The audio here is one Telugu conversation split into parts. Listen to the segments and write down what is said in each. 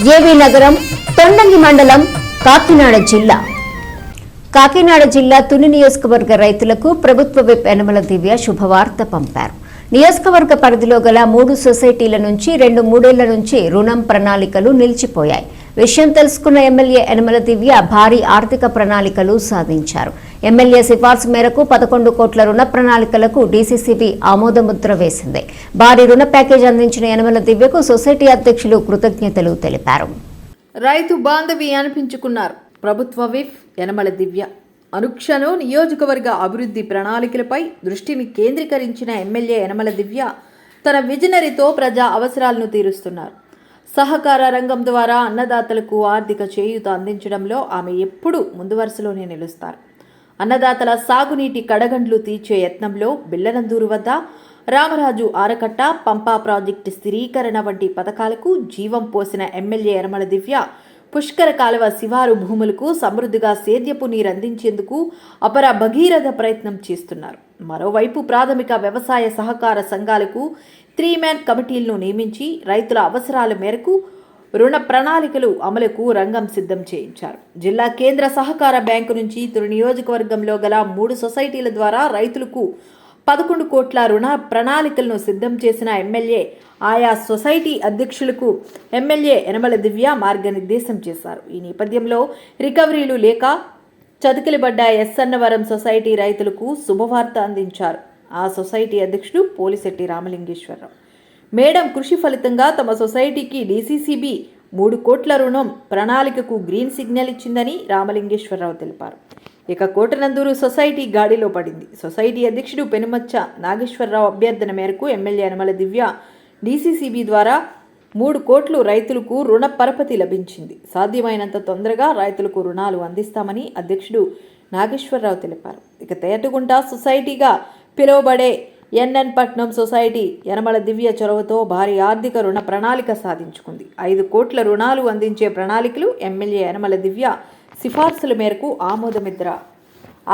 ఏవి నగరం తొండంగి మండలం కాకినాడ జిల్లా. కాకినాడ జిల్లా తుని నియోజకవర్గ రైతులకు ప్రభుత్వ విప్ యనమల దివ్య శుభవార్త పంపారు. నియోజకవర్గ పరిధిలో గల మూడు సొసైటీల నుంచి రెండు మూడేళ్ళ నుంచి రుణం ప్రణాళికలు నిలిచిపోయాయి. విషయం తెలుసుకున్న ఎమ్మెల్యే యనమల దివ్య భారీ ఆర్థిక ప్రణాళికలు సాధించారు. ఎమ్మెల్యే సిఫార్సు మేరకు పదకొండు కోట్ల రుణ ప్రణాళికలకు డీసీసీబీ ఆమోదముద్ర వేసింది. భారీ రుణ ప్యాకేజ్ అందించిన యనమల దివ్యకు సొసైటీ అధ్యక్షులు కృతజ్ఞతలు తెలిపారు. రైతు బాంధవి అనిపించుకున్నారు. ప్రభుత్వ విఫ్ యనమల దివ్య. అనుక్షణం నియోజకవర్గ అభివృద్ధి ప్రణాళికలపై దృష్టిని కేంద్రీకరించిన ఎమ్మెల్యే యనమల దివ్య తన విజనరీతో ప్రజా అవసరాలను తీరుస్తున్నారు. సహకార రంగం ద్వారా అన్నదాతలకు ఆర్థిక చేయూత అందించడంలో ఆమె ఎప్పుడూ ముందు వరుసలోనే నిలుస్తారు. అన్నదాతల సాగునీటి కడగండ్లు తీర్చే యత్నంలో బిల్లనందూరు వద్ద రామరాజు ఆరకట్ట పంపా ప్రాజెక్టు స్థిరీకరణ వంటి పథకాలకు జీవం పోసిన ఎమ్మెల్యే యనమల దివ్య పుష్కర కాలువ శివారు భూములకు సమృద్ధిగా సేద్యపు నీరు అందించేందుకు అపర భగీరథ ప్రయత్నం చేస్తున్నారు. మరోవైపు ప్రాథమిక వ్యవసాయ సహకార సంఘాలకు త్రీ మ్యాన్ కమిటీలను నియమించి రైతుల అవసరాల మేరకు రుణ ప్రణాళికలు అమలుకు రంగం సిద్ధం చేయించారు. జిల్లా కేంద్ర సహకార బ్యాంకు నుంచి తురు నియోజకవర్గంలో గల మూడు సొసైటీల ద్వారా రైతులకు పదకొండు కోట్ల రుణ ప్రణాళికలను సిద్ధం చేసిన ఎమ్మెల్యే ఆయా సొసైటీ అధ్యక్షులకు ఎమ్మెల్యే యనమల దివ్య మార్గనిర్దేశం చేశారు. ఈ నేపథ్యంలో రికవరీలు లేక చతికిలబడ్డ ఎస్సన్నవరం సొసైటీ రైతులకు శుభవార్త అందించారు. ఆ సొసైటీ అధ్యక్షుడు పోలిశెట్టి రామలింగేశ్వరరావు. మేడం కృషి ఫలితంగా తమ సొసైటీకి డీసీసీబీ మూడు కోట్ల రుణం ప్రణాళికకు గ్రీన్ సిగ్నల్ ఇచ్చిందని రామలింగేశ్వరరావు తెలిపారు. ఇక కోటనందూరు సొసైటీ గాడిలో పడింది. సొసైటీ అధ్యక్షుడు పెనుమచ్చ నాగేశ్వరరావు అభ్యర్థన మేరకు ఎమ్మెల్యే అనుమల దివ్య డీసీసీబీ ద్వారా మూడు కోట్లు రైతులకు రుణ పరపతి లభించింది. సాధ్యమైనంత తొందరగా రైతులకు రుణాలు అందిస్తామని అధ్యక్షుడు నాగేశ్వరరావు తెలిపారు. ఇక తేటగుంట సొసైటీగా పిలువబడే ఎన్ఎన్ పట్నం సొసైటీ యనమల దివ్య చొరవతో భారీ ఆర్థిక రుణ ప్రణాళిక సాధించుకుంది. ఐదు కోట్ల రుణాలు అందించే ప్రణాళికలు ఎమ్మెల్యే యనమల దివ్య సిఫార్సుల మేరకు ఆమోదముద్ర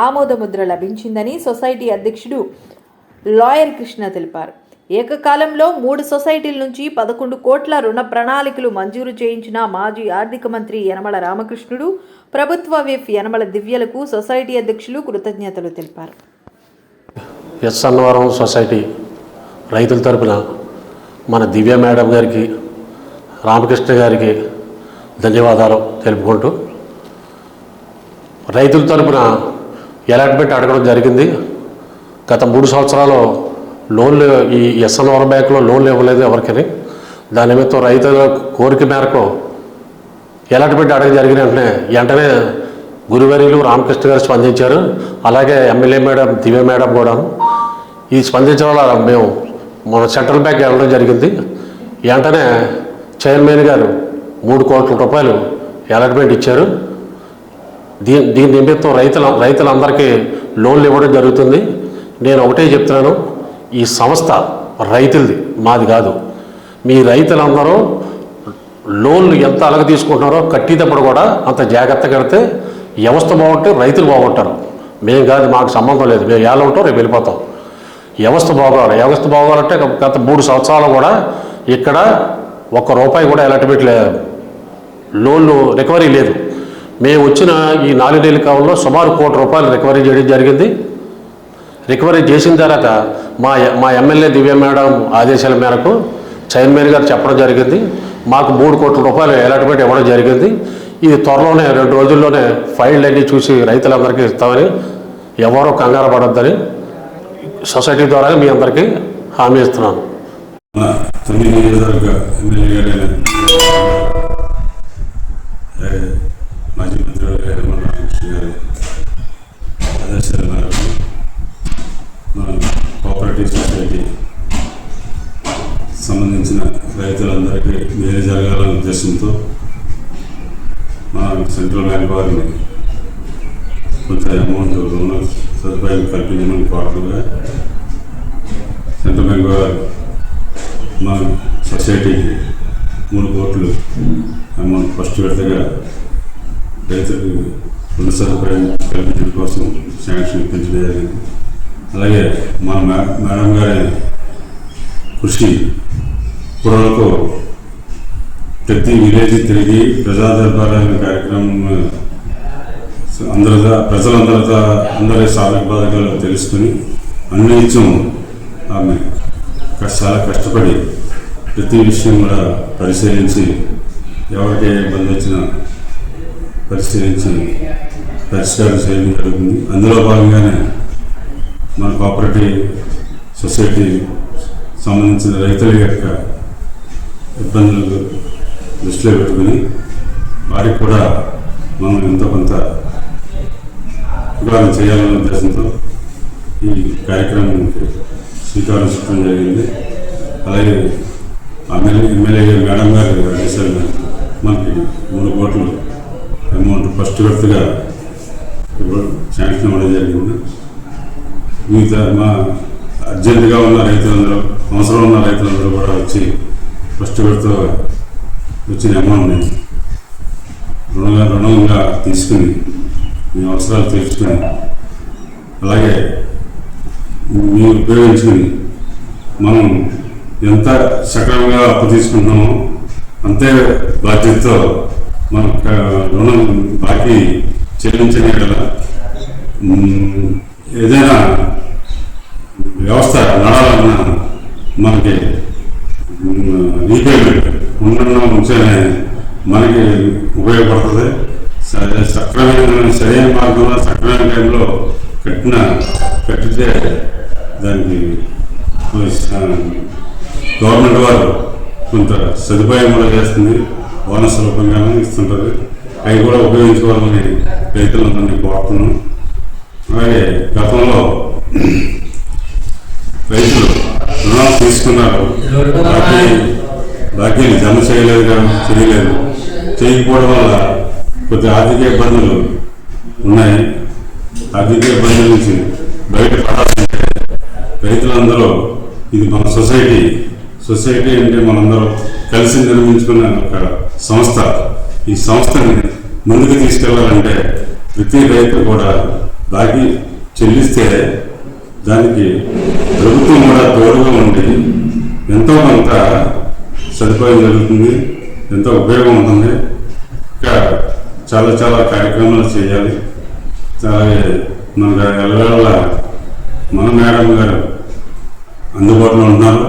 ఆమోదముద్ర లభించిందని సొసైటీ అధ్యక్షుడు లాయర్ కృష్ణ తెలిపారు. ఏకకాలంలో మూడు సొసైటీల నుంచి పదకొండు కోట్ల రుణ ప్రణాళికలు మంజూరు చేయించిన మాజీ ఆర్థిక మంత్రి యనమల రామకృష్ణుడు ప్రభుత్వ విఫ్ యనమల దివ్యలకు సొసైటీ అధ్యక్షులు కృతజ్ఞతలు తెలిపారు. ఎస్ అన్నవరం సొసైటీ రైతుల తరపున మన దివ్య మేడం గారికి రామకృష్ణ గారికి ధన్యవాదాలు తెలుపుకుంటూ రైతుల తరపున అలాట్మెంట్ అడగడం జరిగింది. గత మూడు సంవత్సరాలు లోన్లు ఈ ఎస్ఎన్ఆర్ బ్యాంకులో లోన్లు ఇవ్వలేదు ఎవరికని. దాని నిమిత్తం రైతుల కోరిక మేరకు అలాట్మెంట్ అడగ జరిగిన వెంటనే వెంటనే గురువర్యులు రామకృష్ణ గారు స్పందించారు. అలాగే ఎమ్మెల్యే మేడం దివ్య మేడం కూడా. ఈ స్పందించడం వల్ల మేము మన సెంట్రల్ బ్యాంక్ వెళ్ళడం జరిగింది. వెంటనే చైర్మన్ గారు మూడు కోట్ల రూపాయలు అలాట్మెంట్ ఇచ్చారు. దీని దీని నిమిత్తం రైతుల రైతులందరికీ లోన్లు ఇవ్వడం జరుగుతుంది. నేను ఒకటే చెప్తున్నాను. ఈ సంస్థ రైతులది మాది కాదు. మీ రైతులందరూ లోన్లు ఎంత అలగ తీసుకుంటున్నారో కట్టేటప్పుడు కూడా అంత జాగ్రత్త కడితే వ్యవస్థ బాగుంటే రైతులు బాగుంటారు. మేము కాదు మాకు సంబంధం లేదు. మేము ఎలా ఉంటాం రేపు వెళ్ళిపోతాం. వ్యవస్థ బాగోవాలి వ్యవస్థ బాగోవాలంటే గత మూడు సంవత్సరాలు కూడా ఇక్కడ ఒక్క రూపాయి కూడా ఎలాంటి లేదు లోన్లు రికవరీ లేదు. మేము వచ్చిన ఈ నాలుగు నెలల కాలంలో సుమారు కోటి రూపాయలు రికవరీ చేయడం జరిగింది. రికవరీ చేసిన తర్వాత మా మా ఎమ్మెల్యే దివ్య మేడం ఆదేశాల మేరకు చైర్మన్ గారు చెప్పడం జరిగింది. మాకు మూడు కోట్ల రూపాయలు అలాట్మెంట్ ఇవ్వడం జరిగింది. ఇది త్వరలోనే రెండు రోజుల్లోనే ఫైల్ అన్నీ చూసి రైతులందరికీ ఇస్తామని ఎవరో కంగారు పడొద్దని సొసైటీ ద్వారా మీ అందరికీ హామీ ఇస్తున్నాను. మాజీ మంత్రి గారు మన గారి ఆదేశాల మేరకు మన కోఆపరేటివ్ సొసైటీ సంబంధించిన రైతులందరికీ మేలు జరగాలనే ఉద్దేశంతో సెంట్రల్ వారిని కొంచెం అమౌంట్ రుణ సదుపాయం కల్పించమని కోరగా సెంట్రల్ బ్యాంక్ వారు మా సొసైటీకి మూడు కోట్లు అమౌంట్ ఫస్ట్ విడతగా రైతులకు రుణ సదుపాయం కల్పించడం కోసం శాంక్షన్ ఇప్పించడం జరిగింది. అలాగే మా మేడం గారి కృషి పురలకు ప్రతి విలేజ్ తిరిగి ప్రజా దర్బార్ అనే కార్యక్రమం అందరితో ప్రజలందరితో అందరి సాధక బాధకాలు తెలుసుకుని అన్నిత్యం ఆమె చాలా కష్టపడి ప్రతి విషయం కూడా పరిశీలించి ఎవరికే ఇబ్బంది వచ్చినా పరిశీలించి పరిష్కారం చేయడం జరుగుతుంది. అందులో భాగంగానే మన కోఆపరేటివ్ సొసైటీ సంబంధించిన రైతుల యొక్క ఇబ్బందులు దృష్టిలో పెట్టుకుని వారికి కూడా మనం ఎంతో కొంత ఉపకారం చేయాలనే ఉద్దేశంతో ఈ కార్యక్రమానికి శ్రీకారం చుట్టడం జరిగింది. అలాగే ఎమ్మెల్యే ఎమ్మెల్యే మేడం గారు ఆదేశాలు మనకి మూడు కోట్లు అమౌంట్ ఫస్ట్ విడతగా శాంక్షన్ ఇవ్వడం జరిగింది. మిగతా మా అర్జెంటుగా ఉన్న రైతులందరూ అవసరం ఉన్న రైతులందరూ కూడా వచ్చి ఫస్ట్ విడత వచ్చిన అమౌంట్ని రుణంగా రుణంగా తీసుకుని మీ అవసరాలు తీర్చుకొని అలాగే మీరు ఉపయోగించుకుని మనం ఎంత సక్రమంగా అప్పు తీసుకుంటున్నామో అంతే బాధ్యతతో మన రుణం బాకీ చెల్లించగల గవర్నమెంట్ వారు కొంత సదుపాయం కూడా చేస్తుంది. బోనస్ రూపంగానే ఇస్తుంటుంది అవి కూడా ఉపయోగించుకోవాలని రైతులందరినీ కోరుతున్నాం. అలాగే గతంలో రైతులు రుణాలు తీసుకున్నారు. బాకీలు జమ చేయలేదు కానీ చేయలేదు. చేయకపోవడం వల్ల కొద్ది ఆర్థిక ఇబ్బందులు ఉన్నాయి. ఆర్థిక ఇబ్బందుల నుంచి బయటపడాలంటే రైతులందరూ ఇది మన సొసైటీ. సొసైటీ అంటే మనందరం కలిసి నిర్మించుకున్న ఒక సంస్థ. ఈ సంస్థని ముందుకు తీసుకెళ్ళాలంటే ప్రతి రైతు కూడా బాకీ చెల్లిస్తే దానికి ప్రభుత్వం కూడా తోడుగా ఉండి ఎంతో కొంత సదుపాయం జరుగుతుంది ఎంతో ఉపయోగం ఉంటుంది. ఇంకా చాలా చాలా కార్యక్రమాలు చేయాలి. అలాగే మన ఎల్లవేళ మన మేడం గారు అందుబాటులో ఉన్నారు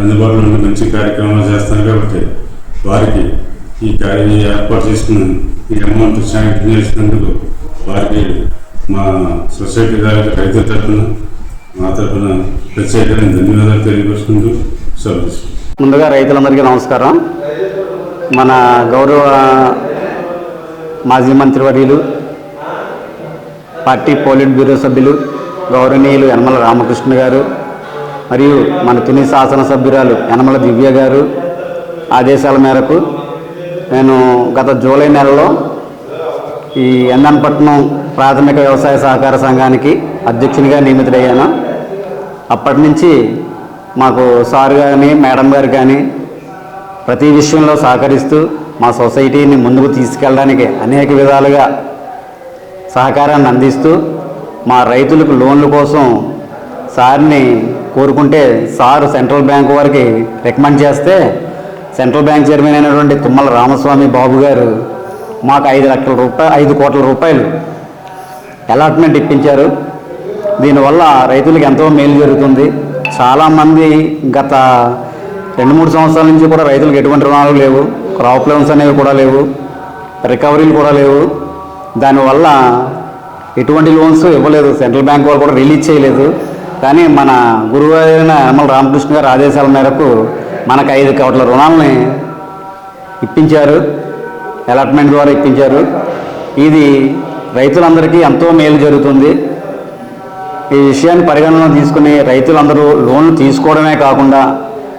అందుబాటులో ఉండి మంచి కార్యక్రమాలు చేస్తారు కాబట్టి వారికి ఈ కార్య ఏర్పాటు చేసుకున్న ఈ అమౌంట్ శాంక్షన్ చేసినందుకు వారికి మా సొసైటీ గారి రైతుల తరఫున మా తరఫున ప్రత్యేకమైన ధన్యవాదాలు తెలియపరుచుకుంటూ సెలవు ముందుగా రైతులందరికీ నమస్కారం. మన గౌరవ మాజీ మంత్రివర్యులు పార్టీ పోలిట్ బ్యూరో సభ్యులు గౌరవనీయులు యనమల రామకృష్ణ గారు మరియు మన తుని శాసనసభ్యురాలు యనమల దివ్య గారు ఆదేశాల మేరకు నేను గత జూలై నెలలో ఈ ఎన్ఎన్పట్నం ప్రాథమిక వ్యవసాయ సహకార సంఘానికి అధ్యక్షునిగా నియమితుడయ్యాను. అప్పటి నుంచి మాకు సార్ కానీ మేడం గారు కానీ ప్రతి విషయంలో సహకరిస్తూ మా సొసైటీని ముందుకు తీసుకెళ్ళడానికి అనేక విధాలుగా సహకారాన్ని అందిస్తూ మా రైతులకు లోన్ల కోసం సార్ని కోరుకుంటే సార్ సెంట్రల్ బ్యాంక్ వారికి రికమెండ్ చేస్తే సెంట్రల్ బ్యాంక్ చైర్మన్ అయినటువంటి తుమ్మల రామస్వామి బాబు గారు మాకు ఐదు లక్షల రూపాయలు ఐదు కోట్ల రూపాయలు అలాట్మెంట్ ఇప్పించారు. దీనివల్ల రైతులకు ఎంతో మేలు జరుగుతుంది. చాలామంది గత రెండు మూడు సంవత్సరాల నుంచి కూడా రైతులకు ఎటువంటి రుణాలు లేవు. క్రాప్ లోన్స్ అనేవి కూడా లేవు. రికవరీలు కూడా లేవు. దానివల్ల ఎటువంటి లోన్స్ ఇవ్వలేదు. సెంట్రల్ బ్యాంక్ వాళ్ళు కూడా రిలీజ్ చేయలేదు. కానీ మన గురువు అయిన యనమల రామకృష్ణ గారి ఆదేశాల మేరకు మనకు ఐదు కోట్ల రుణాలని ఇప్పించారు. అలాట్మెంట్ ద్వారా ఇప్పించారు. ఇది రైతులందరికీ ఎంతో మేలు జరుగుతుంది. ఈ విషయాన్ని పరిగణన తీసుకుని రైతులందరూ లోన్లు తీసుకోవడమే కాకుండా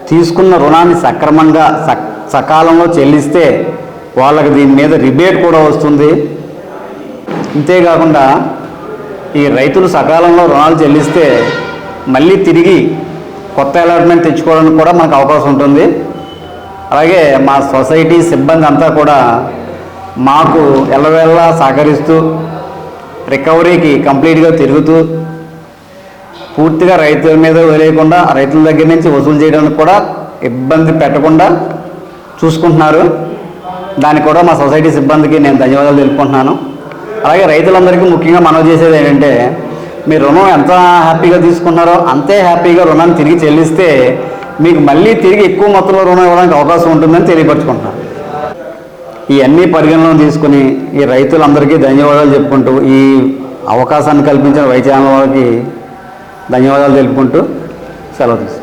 తీసుకున్న రుణాన్ని సక్రమంగా సక్ సకాలంలో చెల్లిస్తే వాళ్ళకి దీని మీద రిబేట్ కూడా వస్తుంది. అంతేకాకుండా ఈ రైతులు సకాలంలో రుణాలు చెల్లిస్తే మళ్ళీ తిరిగి కొత్త అలాట్మెంట్ తెచ్చుకోవడానికి కూడా మనకు అవకాశం ఉంటుంది. అలాగే మా సొసైటీ సిబ్బంది అంతా కూడా మాకు ఎల్లవేళలా సహకరిస్తూ రికవరీకి కంప్లీట్గా తిరుగుతూ పూర్తిగా రైతుల మీద వదిలేయకుండా రైతుల దగ్గర నుంచి వసూలు చేయడానికి కూడా ఇబ్బంది పెట్టకుండా చూసుకుంటున్నారు. దానికి కూడా మా సొసైటీ సిబ్బందికి నేను ధన్యవాదాలు తెలుపుకుంటున్నాను. అలాగే రైతులందరికీ ముఖ్యంగా మనవి చేసేది ఏంటంటే మీరు రుణం ఎంత హ్యాపీగా తీసుకున్నారో అంతే హ్యాపీగా రుణాన్ని తిరిగి చెల్లిస్తే మీకు మళ్ళీ తిరిగి ఎక్కువ మొత్తంలో రుణం ఇవ్వడానికి అవకాశం ఉంటుందని తెలియపరచుకుంటున్నాను. ఇవన్నీ పరిగణలో తీసుకుని ఈ రైతులందరికీ ధన్యవాదాలు చెప్పుకుంటూ ఈ అవకాశాన్ని కల్పించిన వైద్యాల వారికి ధన్యవాదాలు తెలుపుకుంటూ సెలవు తీసుకుంటాను